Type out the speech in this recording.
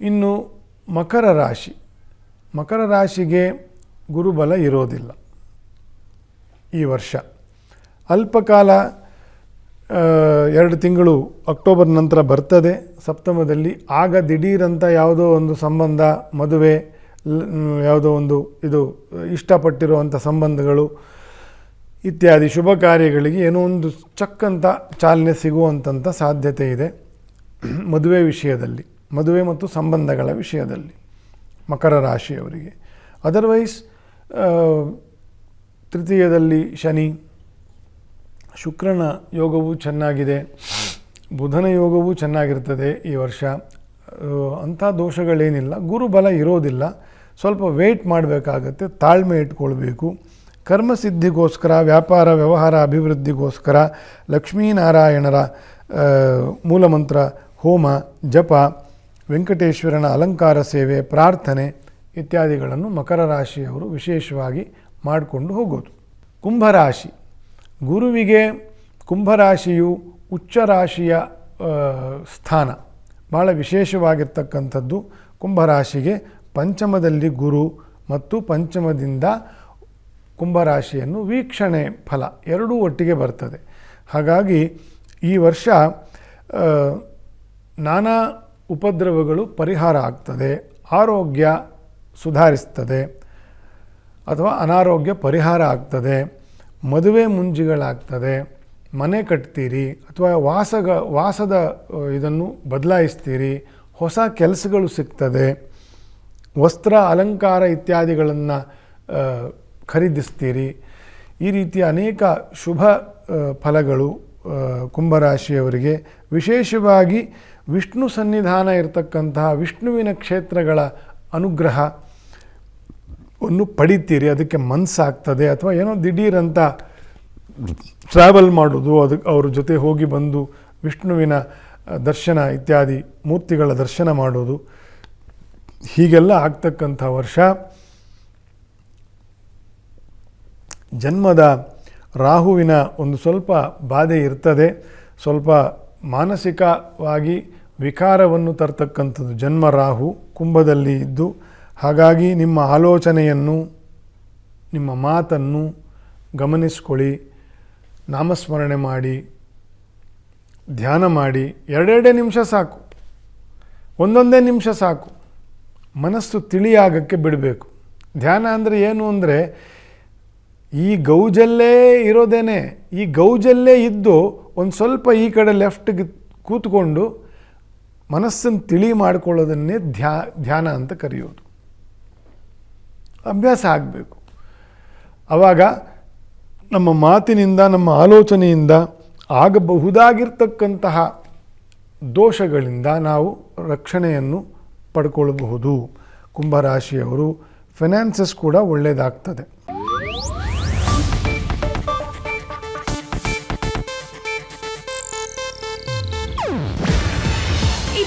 ಇನ್ನು ಮಕರ ರಾಶಿ. ಮಕರ ರಾಶಿಗೆ ಗುರುಬಲ ಇರೋದಿಲ್ಲ ಈ ವರ್ಷ. ಅಲ್ಪಕಾಲ ಎರಡು ತಿಂಗಳು ಅಕ್ಟೋಬರ್ ನಂತರ ಬರ್ತದೆ. ಸಪ್ತಮದಲ್ಲಿ ಆಗ ದಿಢೀರಂಥ ಯಾವುದೋ ಒಂದು ಸಂಬಂಧ, ಮದುವೆ ಯಾವುದೋ ಒಂದು ಇದು ಇಷ್ಟಪಟ್ಟಿರುವಂಥ ಸಂಬಂಧಗಳು ಇತ್ಯಾದಿ ಶುಭ ಕಾರ್ಯಗಳಿಗೆ ಏನೋ ಒಂದು ಚಕ್ಕಂತ ಚಾಲನೆ ಸಿಗುವಂಥ ಸಾಧ್ಯತೆ ಇದೆ. ಮದುವೆ ವಿಷಯದಲ್ಲಿ. ಮದುವೆ ಮತ್ತು ಸಂಬಂಧಗಳ ವಿಷಯದಲ್ಲಿ, ಮಕರ ರಾಶಿಯವರಿಗೆ. ಅದರ್ವೈಸ್ ತೃತೀಯದಲ್ಲಿ ಶನಿ, ಶುಕ್ರನ ಯೋಗವೂ ಚೆನ್ನಾಗಿದೆ, ಬುಧನ ಯೋಗವೂ ಚೆನ್ನಾಗಿರ್ತದೆ ಈ ವರ್ಷ. ಅಂಥ ದೋಷಗಳೇನಿಲ್ಲ. ಗುರುಬಲ ಇರೋದಿಲ್ಲ. ಸ್ವಲ್ಪ ವೇಟ್ ಮಾಡಬೇಕಾಗತ್ತೆ, ತಾಳ್ಮೆ ಇಟ್ಕೊಳ್ಬೇಕು. ಕರ್ಮಸಿದ್ಧಿಗೋಸ್ಕರ, ವ್ಯಾಪಾರ, ವ್ಯವಹಾರ, ಅಭಿವೃದ್ಧಿಗೋಸ್ಕರ ಲಕ್ಷ್ಮೀನಾರಾಯಣರ ಮೂಲಮಂತ್ರ, ಹೋಮ, ಜಪ ವೆಂಕಟೇಶ್ವರನ ಅಲಂಕಾರ ಸೇವೆ, ಪ್ರಾರ್ಥನೆ ಇತ್ಯಾದಿಗಳನ್ನು ಮಕರ ರಾಶಿಯವರು ವಿಶೇಷವಾಗಿ ಮಾಡಿಕೊಂಡು ಹೋಗೋದು. ಕುಂಭರಾಶಿ ಗುರುವಿಗೆ ಕುಂಭರಾಶಿಯು ಉಚ್ಚ ರಾಶಿಯ ಸ್ಥಾನ. ಭಾಳ ವಿಶೇಷವಾಗಿರ್ತಕ್ಕಂಥದ್ದು ಕುಂಭರಾಶಿಗೆ ಪಂಚಮದಲ್ಲಿ ಗುರು ಮತ್ತು ಪಂಚಮದಿಂದ ಕುಂಭರಾಶಿಯನ್ನು ವೀಕ್ಷಣೆ ಫಲ ಎರಡೂ ಒಟ್ಟಿಗೆ ಬರ್ತದೆ. ಹಾಗಾಗಿ ಈ ವರ್ಷ ನಾನಾ ಉಪದ್ರವಗಳು ಪರಿಹಾರ ಆಗ್ತದೆ, ಆರೋಗ್ಯ ಸುಧಾರಿಸ್ತದೆ, ಅಥವಾ ಅನಾರೋಗ್ಯ ಪರಿಹಾರ ಆಗ್ತದೆ, ಮದುವೆ ಮುಂಜಿಗಳಾಗ್ತದೆ, ಮನೆ ಕಟ್ತೀರಿ, ಅಥವಾ ವಾಸಗ, ವಾಸದ ಇದನ್ನು ಬದಲಾಯಿಸ್ತೀರಿ, ಹೊಸ ಕೆಲಸಗಳು ಸಿಗ್ತದೆ, ವಸ್ತ್ರ ಅಲಂಕಾರ ಇತ್ಯಾದಿಗಳನ್ನು ಖರೀದಿಸ್ತೀರಿ. ಈ ರೀತಿಯ ಅನೇಕ ಶುಭ ಫಲಗಳು ಕುಂಭರಾಶಿಯವರಿಗೆ ವಿಶೇಷವಾಗಿ ವಿಷ್ಣು ಸನ್ನಿಧಾನ ಇರತಕ್ಕಂತಹ ವಿಷ್ಣುವಿನ ಕ್ಷೇತ್ರಗಳ ಅನುಗ್ರಹ ಅನ್ನು ಪಡಿತೀರಿ, ಅದಕ್ಕೆ ಮನಸ್ಸಾಗ್ತದೆ ಅಥವಾ ಏನೋ ದಿಢೀರಂತ ಟ್ರಾವೆಲ್ ಮಾಡೋದು ಅದಕ್ಕೆ ಅವ್ರ ಜೊತೆ ಹೋಗಿ ಬಂದು ವಿಷ್ಣುವಿನ ದರ್ಶನ ಇತ್ಯಾದಿ ಮೂರ್ತಿಗಳ ದರ್ಶನ ಮಾಡೋದು, ಹೀಗೆಲ್ಲ ಆಗ್ತಕ್ಕಂಥ ವರ್ಷ ಜನ್ಮದ ರಾಹುವಿನ ಒಂದು ಸ್ವಲ್ಪ ಬಾಧೆ ಇರ್ತದೆ, ಸ್ವಲ್ಪ ಮಾನಸಿಕವಾಗಿ ವಿಕಾರವನ್ನು ತರ್ತಕ್ಕಂಥದ್ದು ಜನ್ಮ ರಾಹು ಕುಂಭದಲ್ಲಿ ಇದ್ದು, ಹಾಗಾಗಿ ನಿಮ್ಮ ಆಲೋಚನೆಯನ್ನು, ನಿಮ್ಮ ಮಾತನ್ನು ಗಮನಿಸ್ಕೊಳ್ಳಿ, ನಾಮಸ್ಮರಣೆ ಮಾಡಿ, ಧ್ಯಾನ ಮಾಡಿ, ಎರಡೆರಡೇ ನಿಮಿಷ ಸಾಕು, ಒಂದೊಂದೇ ನಿಮಿಷ ಸಾಕು, ಮನಸ್ಸು ತಿಳಿಯಾಗಕ್ಕೆ ಬಿಡಬೇಕು. ಧ್ಯಾನ ಅಂದರೆ ಏನು ಅಂದರೆ ಈ ಗೌಜಲ್ಲೇ ಇರೋದೇನೆ. ಈ ಗೌಜಲ್ಲೇ ಇದ್ದು ಒಂದು ಸ್ವಲ್ಪ ಈ ಕಡೆ ಲೆಫ್ಟ್ಗೆ ಕೂತ್ಕೊಂಡು ಮನಸ್ಸನ್ನು ತಿಳಿ ಮಾಡ್ಕೊಳ್ಳೋದನ್ನೇ ಧ್ಯಾ, ಧ್ಯಾನ ಅಂತ ಕರೆಯೋದು. ಅಭ್ಯಾಸ ಆಗಬೇಕು. ಆವಾಗ ನಮ್ಮ ಮಾತಿನಿಂದ, ನಮ್ಮ ಆಲೋಚನೆಯಿಂದ ಆಗಬಹುದಾಗಿರ್ತಕ್ಕಂತಹ ದೋಷಗಳಿಂದ ನಾವು ರಕ್ಷಣೆಯನ್ನು ಪಡ್ಕೊಳ್ಬಹುದು. ಕುಂಭರಾಶಿಯವರು ಫೈನಾನ್ಸಸ್ ಕೂಡ ಒಳ್ಳೆಯದಾಗ್ತದೆ